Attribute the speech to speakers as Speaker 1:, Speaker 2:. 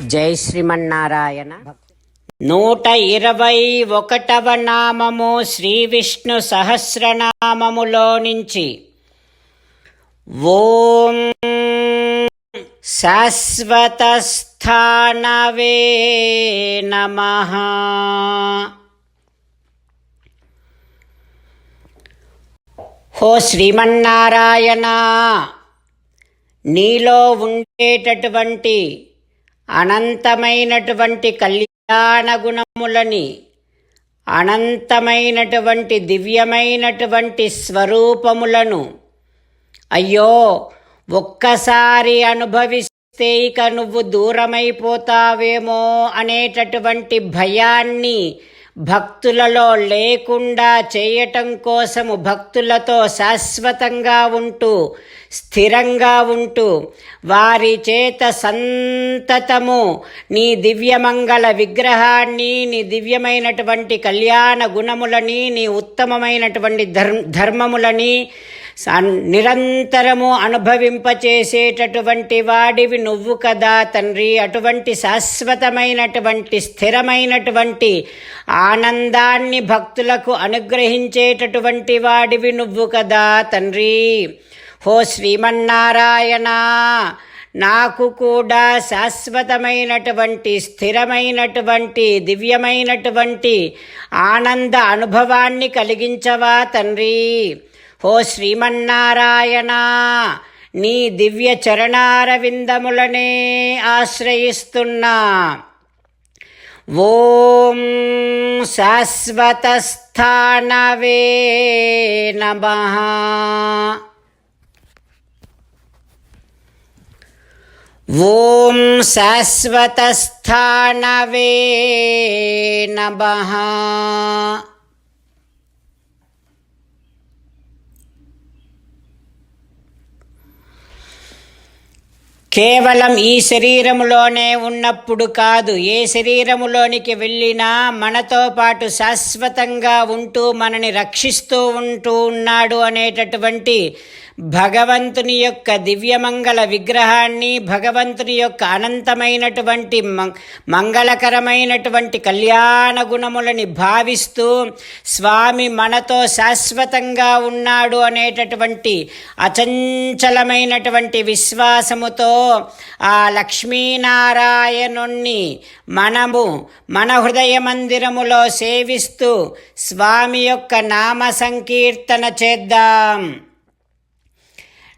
Speaker 1: జై శ్రీమన్నారాయణ.
Speaker 2: నూట ఇరవై ఒకటవ నామము శ్రీ విష్ణు సహస్రనామములో నుంచి. ఓం శాశ్వతస్థానవే నమ. హో శ్రీమన్నారాయణ నీలో ఉండేటటువంటి అనంతమైనటువంటి కళ్యాణ గుణములని అనంతమైనటువంటి దివ్యమైనటువంటి స్వరూపములను అయ్యో ఒక్కసారి అనుభవిస్తే ఇక నువ్వు దూరమైపోతావేమో అనేటటువంటి భయాన్ని భక్తులలో లేకుండా చేయటం కోసము భక్తులతో శాశ్వతంగా ఉంటూ స్థిరంగా ఉంటూ వారి చేత సంతతము నీ దివ్యమంగళ విగ్రహాన్ని నీ దివ్యమైనటువంటి కళ్యాణ గుణములని నీ ఉత్తమమైనటువంటి ధర్మ ధర్మములని సన్- నిరంతరము అనుభవింపచేసేటటువంటి వాడివి నువ్వు కదా తండ్రి. అటువంటి శాశ్వతమైనటువంటి స్థిరమైనటువంటి ఆనందాన్ని భక్తులకు అనుగ్రహించేటటువంటి వాడివి నువ్వు కదా తండ్రి. హో శ్రీమన్నారాయణ నాకు కూడా శాశ్వతమైనటువంటి స్థిరమైనటువంటి దివ్యమైనటువంటి ఆనంద అనుభవాన్ని కలిగించవా తండ్రి? ఓ శ్రీమన్నారాయణ నీ దివ్య చరణారవిందములనే ఆశ్రయిస్తున్నా. ఓం శాశ్వతస్థానవే నమ. ఓం శాశ్వతస్థానవే నమ. కేవలం ఈ శరీరములోనే ఉన్నప్పుడు కాదు ఏ శరీరములోనికి వెళ్ళినా మనతో పాటు శాశ్వతంగా ఉంటూ మనని రక్షిస్తూ ఉంటూ ఉన్నాడు అనేటటువంటి భగవంతుని యొక్క దివ్యమంగళ విగ్రహాన్ని భగవంతుని యొక్క అనంతమైనటువంటి మం- మంగళకరమైనటువంటి కళ్యాణ గుణములని భావిస్తూ స్వామి మనతో శాశ్వతంగా ఉన్నాడు అనేటటువంటి అచంచలమైనటువంటి విశ్వాసముతో ఆ లక్ష్మీనారాయణుణ్ణి మనము మన హృదయ మందిరములో సేవిస్తూ స్వామి యొక్క నామ సంకీర్తన చేద్దాం.